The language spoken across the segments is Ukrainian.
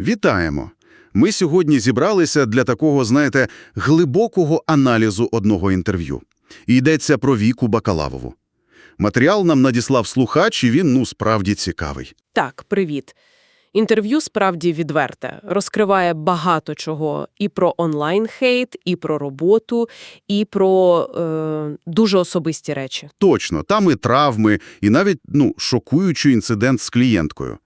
Вітаємо! Ми сьогодні зібралися для такого, знаєте, глибокого аналізу одного інтерв'ю. І йдеться про Віку Бакалавову. Матеріал нам надіслав слухач, і він, ну, справді цікавий. Так, привіт. Інтерв'ю справді відверте, розкриває багато чого і про онлайн-хейт, і про роботу, і про е, дуже особисті речі. Точно, там і травми, і навіть, ну, шокуючий інцидент з клієнткою.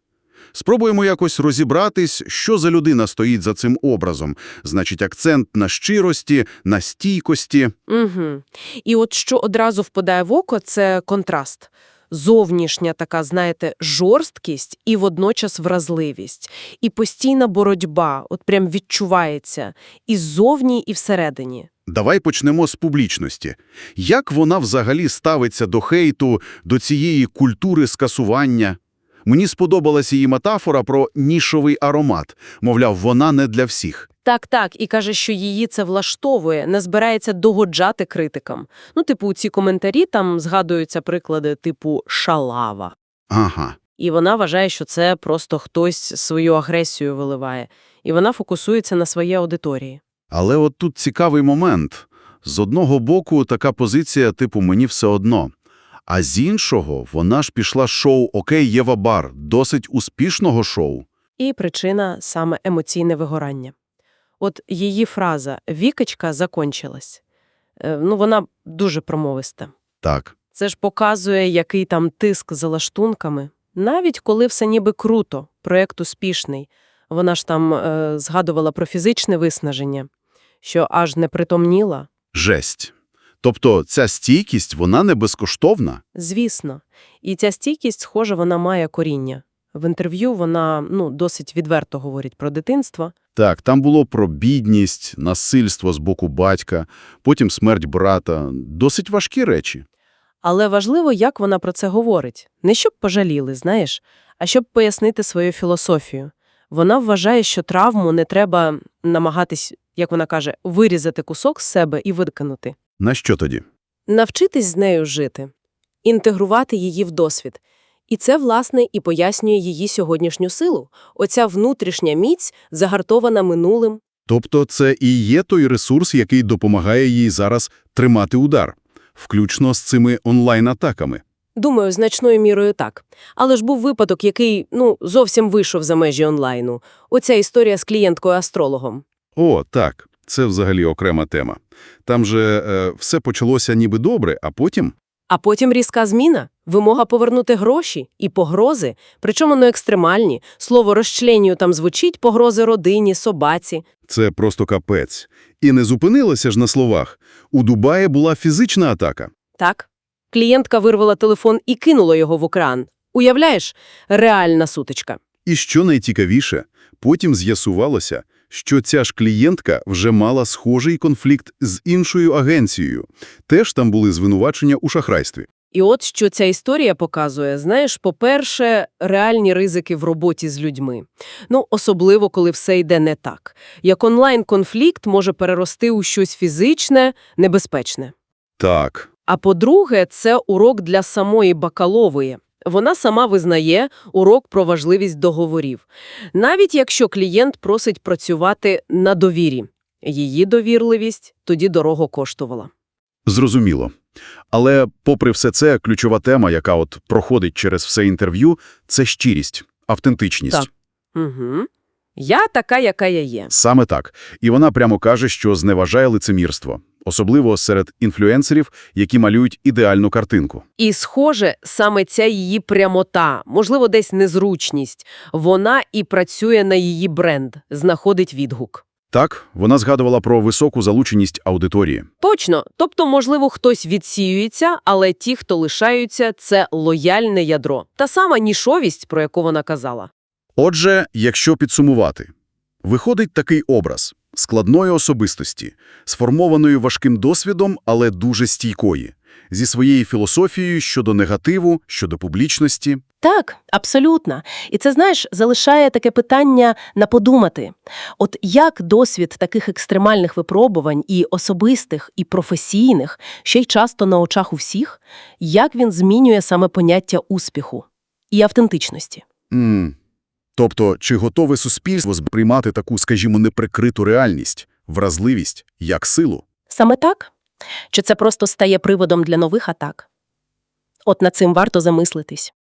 Спробуємо якось розібратись, що за людина стоїть за цим образом. Значить, акцент на щирості, на стійкості. Угу. І от що одразу впадає в око – це контраст. Зовнішня така, знаєте, жорсткість і водночас вразливість. І постійна боротьба, от прям відчувається, і ззовні, і всередині. Давай почнемо з публічності. Як вона взагалі ставиться до хейту, до цієї культури скасування? Мені сподобалася її метафора про нішовий аромат. Мовляв, вона не для всіх. Так-так, і каже, що її це влаштовує, не збирається догоджати критикам. Ну, типу, ці коментарі там згадуються приклади типу «шалава». Ага. І вона вважає, що це просто хтось свою агресію виливає. І вона фокусується на своїй аудиторії. Але от тут цікавий момент. З одного боку, така позиція типу «мені все одно». А з іншого, вона ж пішла шоу «Окей, Єва Бар», досить успішного шоу. І причина – саме емоційне вигорання. От її фраза «вікочка закончилась». Е, Ну, вона дуже промовиста. Так. Це ж показує, який там тиск за лаштунками. Навіть коли все ніби круто, проєкт успішний. Вона ж там е, згадувала про фізичне виснаження, що аж не притомніла. Жесть. Тобто ця стійкість, вона не безкоштовна? Звісно. І ця стійкість, схоже, вона має коріння. В інтерв'ю вона ну, досить відверто говорить про дитинство. Так, там було про бідність, насильство з боку батька, потім смерть брата. Досить важкі речі. Але важливо, як вона про це говорить. Не щоб пожаліли, знаєш, а щоб пояснити свою філософію. Вона вважає, що травму не треба намагатись, як вона каже, вирізати кусок з себе і викинути. На що тоді? Навчитись з нею жити, інтегрувати її в досвід. І це, власне, і пояснює її сьогоднішню силу. Оця внутрішня міць, загартована минулим. Тобто це і є той ресурс, який допомагає їй зараз тримати удар, включно з цими онлайн-атаками. Думаю, значною мірою так. Але ж був випадок, який, ну, зовсім вийшов за межі онлайну. Оця історія з клієнткою-астрологом. О, так, це взагалі окрема тема. Там же е, все почалося ніби добре, а потім... А потім різка зміна, вимога повернути гроші і погрози, причому не екстремальні. Слово «розчленію» там звучить погрози родині, собаці. Це просто капець. І не зупинилося ж на словах. У Дубаї була фізична атака. Так. Клієнтка вирвала телефон і кинула його в екран. Уявляєш? Реальна сутичка. І що найцікавіше, потім з'ясувалося, що ця ж клієнтка вже мала схожий конфлікт з іншою агенцією. Теж там були звинувачення у шахрайстві. І от що ця історія показує, знаєш, по-перше, реальні ризики в роботі з людьми. Ну, особливо, коли все йде не так. Як онлайн-конфлікт може перерости у щось фізичне, небезпечне. Так, А по-друге, це урок для самої Бакалової. Вона сама визнає урок про важливість договорів. Навіть якщо клієнт просить працювати на довірі. Її довірливість тоді дорого коштувала. зрозуміло. Але попри все це, ключова тема, яка от проходить через все інтерв'ю, це щирість, автентичність. Так. Угу. Я така, яка я є. Саме так. І вона прямо каже, що зневажає лицемірство. Особливо серед інфлюенсерів, які малюють ідеальну картинку. І, схоже, саме ця її прямота, можливо, десь незручність, вона і працює на її бренд, знаходить відгук. Так, вона згадувала про високу залученість аудиторії. Точно. Тобто, можливо, хтось відсіюється, але ті, хто лишаються, це лояльне ядро. Та сама нішовість, про яку вона казала. Отже, якщо підсумувати, виходить такий образ складної особистості, сформованої важким досвідом, але дуже стійкої, зі своєю філософією щодо негативу, щодо публічності. Так, абсолютно. І це, знаєш, залишає таке питання на подумати. От як досвід таких екстремальних випробувань і особистих, і професійних, ще й часто на очах у всіх, як він змінює саме поняття успіху і автентичності? М, Тобто, чи готове суспільство сприймати таку, скажімо, неприкриту реальність, вразливість, як силу? Саме так? Чи це просто стає приводом для нових атак? От над цим варто замислитись.